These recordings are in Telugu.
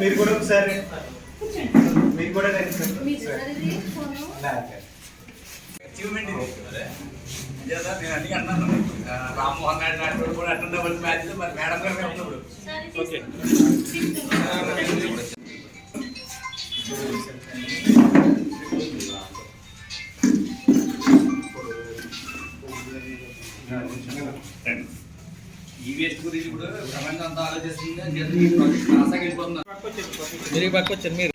మీరు కూడా ఒకసారి. మీరు కూడా అచీవ్మెంట్ ఇది. నేను అన్ని అన్నాను రామ్మోహన్ నాయుడు నాయుడు కూడా అటెండ్ అవ్వాలి మ్యాచ్ మరి మేడం గారు ఉన్నప్పుడు ఓకే. వేస్ట్ గురించి ఇప్పుడు ప్రపంచం అంతా ఆలోచిస్తుంది. మీరు పట్టుకొచ్చారు మీరు.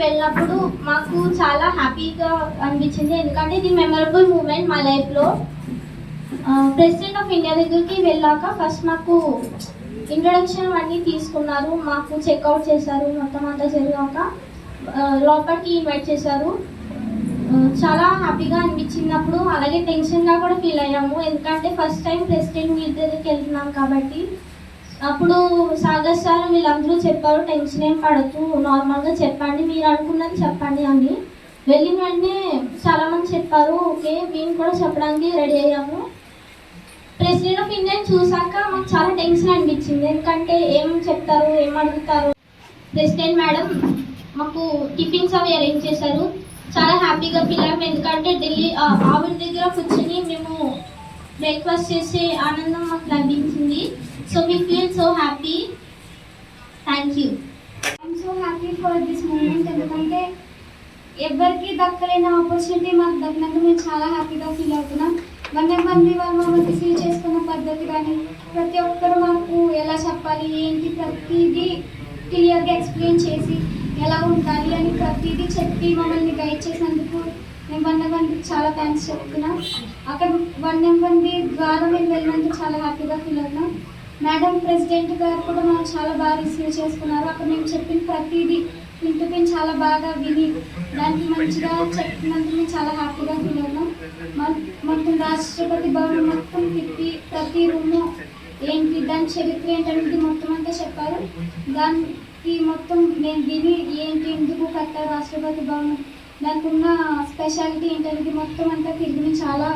వెళ్ళినప్పుడు మాకు చాలా హ్యాపీగా అనిపించింది. ఎందుకంటే ఇది మెమరబుల్ మూమెంట్ మా లైఫ్లో ప్రెసిడెంట్ ఆఫ్ ఇండియా దగ్గరికి వెళ్ళాక ఫస్ట్ మాకు ఇంట్రడక్షన్ అన్నీ తీసుకున్నారు. మాకు చెక్అవుట్ చేశారు. మొత్తం అంతా జరిగాక లోపలికి ఇన్వైట్ చేశారు. చాలా హ్యాపీగా అనిపించినప్పుడు అలాగే టెన్షన్గా కూడా ఫీల్ అయ్యాము. ఎందుకంటే ఫస్ట్ టైం ప్రెసిడెంట్ మీ దగ్గరికి వెళ్తున్నాం కాబట్టి అప్పుడు సాగర్ సార్ వీళ్ళందరూ చెప్పారు టెన్షన్ ఏం పడద్దు నార్మల్గా చెప్పండి మీరు అనుకున్నది చెప్పండి అని. వెళ్ళిన వెంటనే చాలా మంది చెప్పారు ఓకే మేము కూడా చెప్పడానికి రెడీ అయ్యాము. ప్రెసిడెంట్ ఆఫ్ ఇండియా చూసాక మాకు చాలా టెన్షన్ అనిపించింది. ఎందుకంటే ఏం చెప్తారు ఏం అడుగుతారు? ప్రెసిడెంట్ మేడం మాకు టిఫిన్స్ అవి అరేంజ్ చేశారు. చాలా హ్యాపీగా పిల్లాము ఎందుకంటే ఢిల్లీ ఆవిడ దగ్గర కూర్చొని మేము బ్రేక్ఫాస్ట్ చేసే ఆనందం మాకు లభించింది. So we feel so happy thank you I'm so happy for this moment ఎందుకంటే ఎవరికి దక్కలేని ఆపర్చునిటీ మాకు దక్కినందుకు మేము చాలా హ్యాపీగా ఫీల్ అవుతున్నాం. వన్ మంది వాళ్ళు మమ్మల్ని రిసీవ్ చేసుకున్న పద్ధతి కానీ ప్రతి ఒక్కరు మాకు ఎలా చెప్పాలి ఏంటి ప్రతిదీ క్లియర్గా ఎక్స్ప్లెయిన్ చేసి ఎలా ఉండాలి అని ప్రతిదీ చెప్పి మమ్మల్ని గైడ్ చేసినందుకు వన్ మందికి చాలా థ్యాంక్స్ చెప్తున్నా. అక్కడ వన్ మంది ద్వారా మేము వెళ్ళినందుకు చాలా హ్యాపీగా ఫీల్ అవుతున్నాం. మేడం ప్రెసిడెంట్ గారు కూడా మనం చాలా బాగా రిసీవ్ చేసుకున్నారు. అక్కడ మేము చెప్పిన ప్రతిదీ ఇంటికి చాలా బాగా విని దానికి మంచిగా చెప్పినందుకు మేము చాలా హ్యాపీగా ఫీల్ అవుతున్నాం. మొత్తం రాష్ట్రపతి భవన్ మొత్తం తిప్పి ప్రతి రూము ఏంటి దాని చరిత్ర ఏంటనేది మొత్తం అంతా చెప్పారు. దానికి మొత్తం నేను విని ఏంటి ఎందుకు కట్టారు రాష్ట్రపతి భవన్? దానికి ఉన్న స్పెషాలిటీ ఏంటనేది మొత్తం అంతా తిరిగి చాలా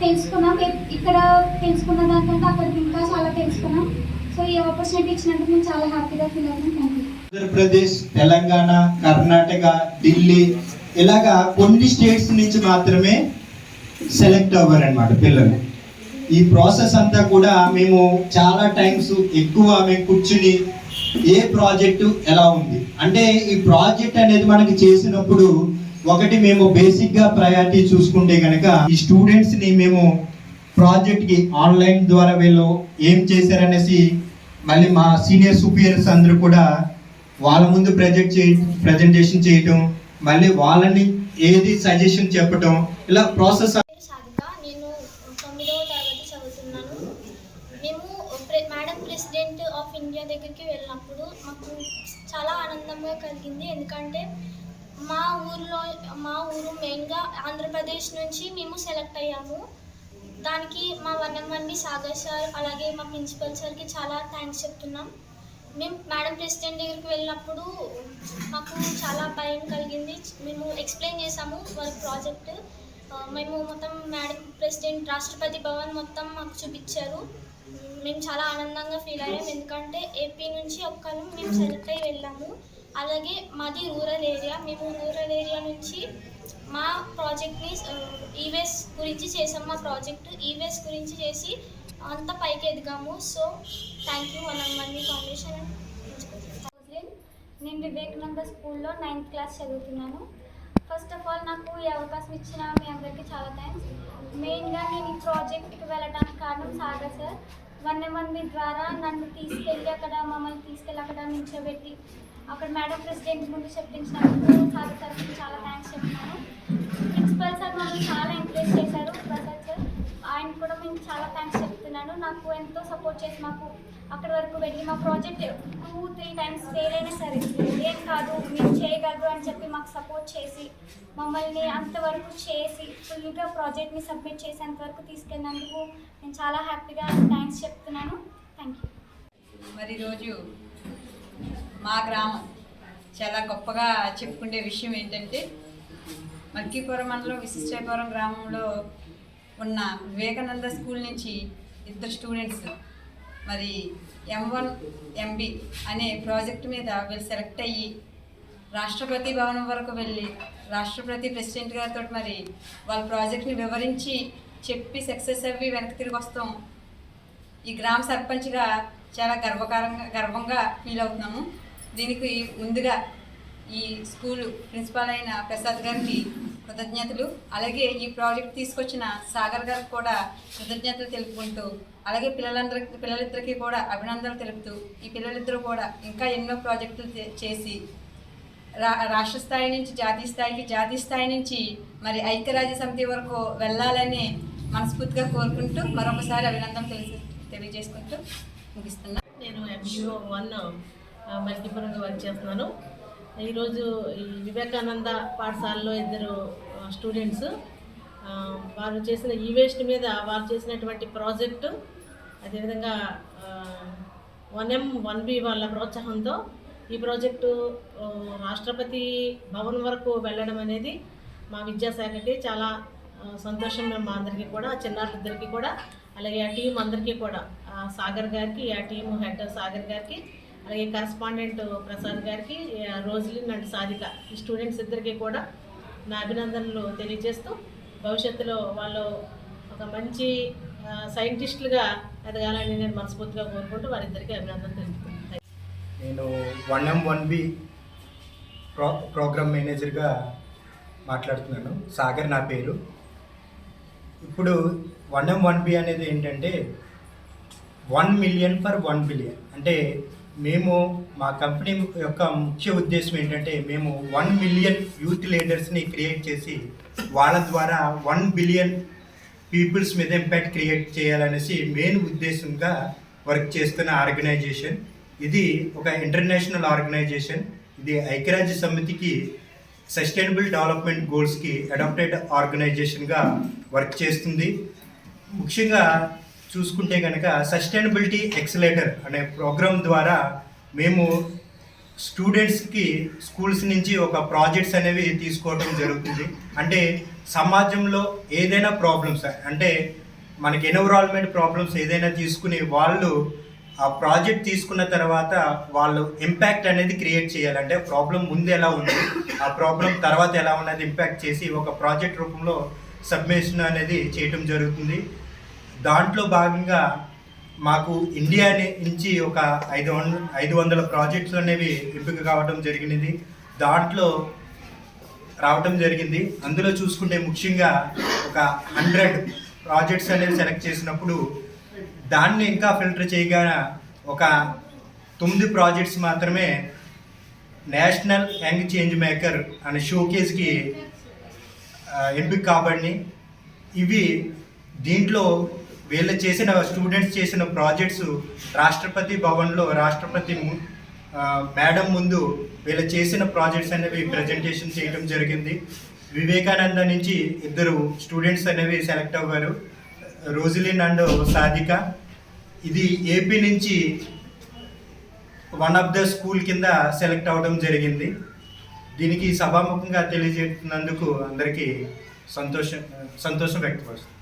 తెలుసుకున్నాం. ఇక్- ఇక్కడ తెలుసుకున్న దానికంటే అక్కడికి ఇంకా చాలా తెలుసుకున్నాం. సో ఈ ఆపర్చునిటీ ఇచ్చినందుకు మేము చాలా హ్యాపీగా feel thank you Andhra Pradesh Telangana Karnataka Delhi ఇలాగా కొన్ని స్టేట్స్ నుంచి మాత్రమే సెలెక్ట్ అవ్వరు అనమాట పిల్లలు. ఈ ప్రాసెస్ అంతా కూడా మేము చాలా టైమ్స్ ఎక్కువ మేము కూర్చుని ఏ ప్రాజెక్టు ఎలా ఉంది? అంటే ఈ ప్రాజెక్ట్ అనేది మనకి చేసినప్పుడు ఒకటి మేము బేసిక్గా ప్రయారిటీ చూసుకుంటే కనుక ఈ స్టూడెంట్స్ని మేము ప్రాజెక్ట్కి ఆన్లైన్ ద్వారా వీళ్ళు ఏం చేశారనేసి మళ్ళీ మా సీనియర్ సుపీరియర్స్ అందరూ కూడా వాళ్ళ ముందు ప్రజెంట్ చే ప్రజెంటేషన్ చేయటం మళ్ళీ వాళ్ళని ఏది సజెషన్ చెప్పటం ఇలా ప్రాసెస్ నేను తొమ్మిదవ తరగతి చదువుతున్నాను. మేము మేడం ప్రెసిడెంట్ ఆఫ్ ఇండియా దగ్గరికి వెళ్ళినప్పుడు మాకు చాలా ఆనందంగా కలిగింది. ఎందుకంటే మా ఊర్లో మా ఊరు మెయిన్గా ఆంధ్రప్రదేశ్ నుంచి మేము సెలెక్ట్ అయ్యాము. దానికి మా వన్నెమ్మని సాగర్ సార్ అలాగే మా ప్రిన్సిపల్ సార్కి చాలా థ్యాంక్స్ చెప్తున్నాం. మేము మేడం ప్రెసిడెంట్ దగ్గరికి వెళ్ళినప్పుడు మాకు చాలా భయం కలిగింది. మేము ఎక్స్ప్లెయిన్ చేసాము వర్క్ ప్రాజెక్ట్. మేము మొత్తం మేడం ప్రెసిడెంట్ రాష్ట్రపతి భవన్ మొత్తం మాకు చూపించారు. మేము చాలా ఆనందంగా ఫీల్ అయ్యాం. ఎందుకంటే ఏపీ నుంచి ఒక్కరు మేము సెలెక్ట్ అయ్యి వెళ్ళాము. అలాగే మాది రూరల్ ఏరియా. మేము రూరల్ ఏరియా నుంచి మా ప్రాజెక్ట్ని ఈవేస్ గురించి చేసాం మా ప్రాజెక్ట్ ఈవేస్ గురించి చేసి అంత పైకి ఎదిగాము. సో థ్యాంక్ యూ వనంగండి ఫౌండేషన్ నేను వివేకానంద స్కూల్లో నైన్త్ క్లాస్ చదువుతున్నాను. ఫస్ట్ ఆఫ్ ఆల్ నాకు ఈ అవకాశం ఇచ్చిన మీ అందరికీ చాలా థ్యాంక్స్ మెయిన్గా నేను ఈ ప్రాజెక్ట్కి వెళ్ళడానికి కారణం సాగర్ సార్. వన్ వన్ మీ ద్వారా నన్ను తీసుకెళ్ళి అక్కడ మమ్మల్ని తీసుకెళ్ళి అక్కడ నిల్చోబెట్టి అక్కడ మేడం ప్రెసిడెంట్ ముందు చెప్పించినందుకు సార్ తరఫున చాలా థ్యాంక్స్ చెప్తున్నాను. ప్రిన్సిపల్ సార్ మమ్మల్ని చాలా ఎంకరేజ్ చేశారు ప్రసాద్ సార్ ఆయన కూడా మేము చాలా థ్యాంక్స్ చెప్తున్నాను. నాకు ఎంతో సపోర్ట్ చేసి మాకు అక్కడి వరకు వెళ్ళి మా project two three times fail అయినా సరే ఏం కాదు మీరు చేయగలరు అని చెప్పి మాకు సపోర్ట్ చేసి మమ్మల్ని అంతవరకు చేసి ఫుల్గా ప్రాజెక్ట్ని సబ్మిట్ చేసేంతవరకు తీసుకెళ్ళినందుకు నేను చాలా హ్యాపీగా థ్యాంక్స్ చెప్తున్నాను. థ్యాంక్ యూ మరి రోజు మా గ్రామం చాలా గొప్పగా చెప్పుకునే విషయం ఏంటంటే మల్కీపురం మండలం విశిష్టాపురం గ్రామంలో ఉన్న వివేకానంద స్కూల్ నుంచి ఇద్దరు స్టూడెంట్స్ మరి ఎం వన్ ఎంబి అనే ప్రాజెక్ట్ మీద వీళ్ళు సెలెక్ట్ అయ్యి రాష్ట్రపతి భవనం వరకు వెళ్ళి రాష్ట్రపతి ప్రెసిడెంట్ గారితో మరి వాళ్ళ ప్రాజెక్ట్ని వివరించి చెప్పి సక్సెస్ అవ్వి వెనక్కి తిరిగి వస్తాం. ఈ గ్రామ సర్పంచ్గా చాలా గర్వకారంగా గర్వంగా ఫీల్ అవుతున్నాము. దీనికి ముందుగా ఈ స్కూలు ప్రిన్సిపాల్ అయిన ప్రసాద్ గారికి కృతజ్ఞతలు. అలాగే ఈ ప్రాజెక్ట్ తీసుకొచ్చిన సాగర్ గారికి కూడా కృతజ్ఞతలు తెలుపుకుంటూ అలాగే పిల్లలందరికి పిల్లలిద్దరికీ కూడా అభినందనలు తెలుపుతూ ఈ పిల్లలిద్దరూ కూడా ఇంకా ఎన్నో ప్రాజెక్టులు చే- చేసి రా రాష్ట్ర స్థాయి నుంచి జాతీయ స్థాయికి జాతీయ స్థాయి నుంచి మరి ఐక్యరాజ్య సమితి వరకు వెళ్ళాలని మనస్ఫూర్తిగా కోరుకుంటూ మరొకసారి అభినందన తెలిసి తెలియజేసుకుంటూ ముగిస్తున్నా. నేను ఎంబీఓ వన్ మల్టీపురంగా వర్క్ చేస్తున్నాను. ఈరోజు ఈ వివేకానంద పాఠశాలలో ఇద్దరు స్టూడెంట్స్ వారు చేసిన ఈ వేస్ట్ మీద వారు చేసినటువంటి ప్రాజెక్టు అదేవిధంగా వన్ ఎం వన్ బి వాళ్ళ ప్రోత్సాహంతో ఈ ప్రాజెక్టు రాష్ట్రపతి భవన్ వరకు వెళ్ళడం అనేది మా విద్యాశాఖకి చాలా సంతోషం మేము మా అందరికీ కూడా చిన్నారులిద్దరికీ కూడా అలాగే ఆ టీం అందరికీ కూడా సాగర్ గారికి ఆ టీమ్ హెడ్ సాగర్ గారికి అలాగే కరస్పాండెంట్ ప్రసాద్ గారికి రోజులిన్ అండ్ సాధిక ఈ స్టూడెంట్స్ ఇద్దరికి కూడా నా అభినందనలు తెలియజేస్తూ భవిష్యత్తులో వాళ్ళు ఒక మంచి సైంటిస్టులుగా ఎదగాలని నేను మనస్ఫూర్తిగా కోరుకుంటూ వారిద్దరికీ అభినందనలు తెలుపుతున్నాను. నేను one M one B pro program మేనేజర్గా మాట్లాడుతున్నాను. సాగర్ నా పేరు. ఇప్పుడు వన్ ఎం వన్ బి అనేది ఏంటంటే one million for one billion. అంటే మేము మా కంపెనీ యొక్క ముఖ్య ఉద్దేశం ఏంటంటే మేము వన్ మిలియన్ యూత్ లీడర్స్ని క్రియేట్ చేసి వాళ్ళ ద్వారా వన్ బిలియన్ పీపుల్స్ మీద ఇంపాక్ట్ క్రియేట్ చేయాలనేసి మెయిన్ ఉద్దేశంగా వర్క్ చేస్తున్న ఆర్గనైజేషన్. ఇది ఒక ఇంటర్నేషనల్ ఆర్గనైజేషన్. ఇది ఐక్యరాజ్య సమితికి సస్టైనబుల్ డెవలప్మెంట్ గోల్స్కి అడాప్టెడ్ ఆర్గనైజేషన్గా వర్క్ చేస్తుంది. ముఖ్యంగా చూసుకుంటే కనుక సస్టైనబిలిటీ ఎక్సలేటర్ అనే ప్రోగ్రామ్ ద్వారా మేము స్టూడెంట్స్కి స్కూల్స్ నుంచి ఒక ప్రాజెక్ట్స్ అనేవి తీసుకోవడం జరుగుతుంది. అంటే సమాజంలో ఏదైనా ప్రాబ్లమ్స్ అంటే మనకి ఎన్విరాన్మెంట్ ప్రాబ్లమ్స్ ఏదైనా తీసుకుని వాళ్ళు ఆ ప్రాజెక్ట్ తీసుకున్న తర్వాత వాళ్ళు ఇంపాక్ట్ అనేది క్రియేట్ చేయాలంటే ప్రాబ్లం ముందు ఎలా ఉంది ఆ ప్రాబ్లం తర్వాత ఎలా ఉన్నది ఇంపాక్ట్ చేసి ఒక ప్రాజెక్ట్ రూపంలో సబ్మిషన్ అనేది చేయటం జరుగుతుంది. దాంట్లో భాగంగా మాకు ఇండియా నుంచి ఒక ఐదు వందల ఐదు వందల ప్రాజెక్ట్స్ అనేవి ఎంపిక కావడం జరిగినది. దాంట్లో రావటం జరిగింది. అందులో చూసుకుంటే ముఖ్యంగా ఒక హండ్రెడ్ ప్రాజెక్ట్స్ అనేవి సెలెక్ట్ చేసినప్పుడు దాన్ని ఇంకా ఫిల్టర్ చేయగా ఒక తొమ్మిది ప్రాజెక్ట్స్ మాత్రమే నేషనల్ యంగ్ చేంజ్ మేకర్ అనే షోకేస్కి ఎంపిక కాబడినాయి. ఇవి దీంట్లో వీళ్ళు చేసిన స్టూడెంట్స్ చేసిన ప్రాజెక్ట్స్ రాష్ట్రపతి భవన్లో రాష్ట్రపతి మేడం ముందు వీళ్ళు చేసిన ప్రాజెక్ట్స్ అనేవి ప్రజెంటేషన్ చేయడం జరిగింది. వివేకానంద నుంచి ఇద్దరు స్టూడెంట్స్ అనేవి సెలెక్ట్ అవ్వారు. రోజులిన్ అండ్ సాధిక. ఇది ఏపీ నుంచి వన్ ఆఫ్ ద స్కూల్ కింద సెలెక్ట్ అవ్వడం జరిగింది. దీనికి సభాముఖంగా తెలియజేస్తున్నందుకు అందరికీ సంతోషం సంతోషం వ్యక్తపరుస్తుంది.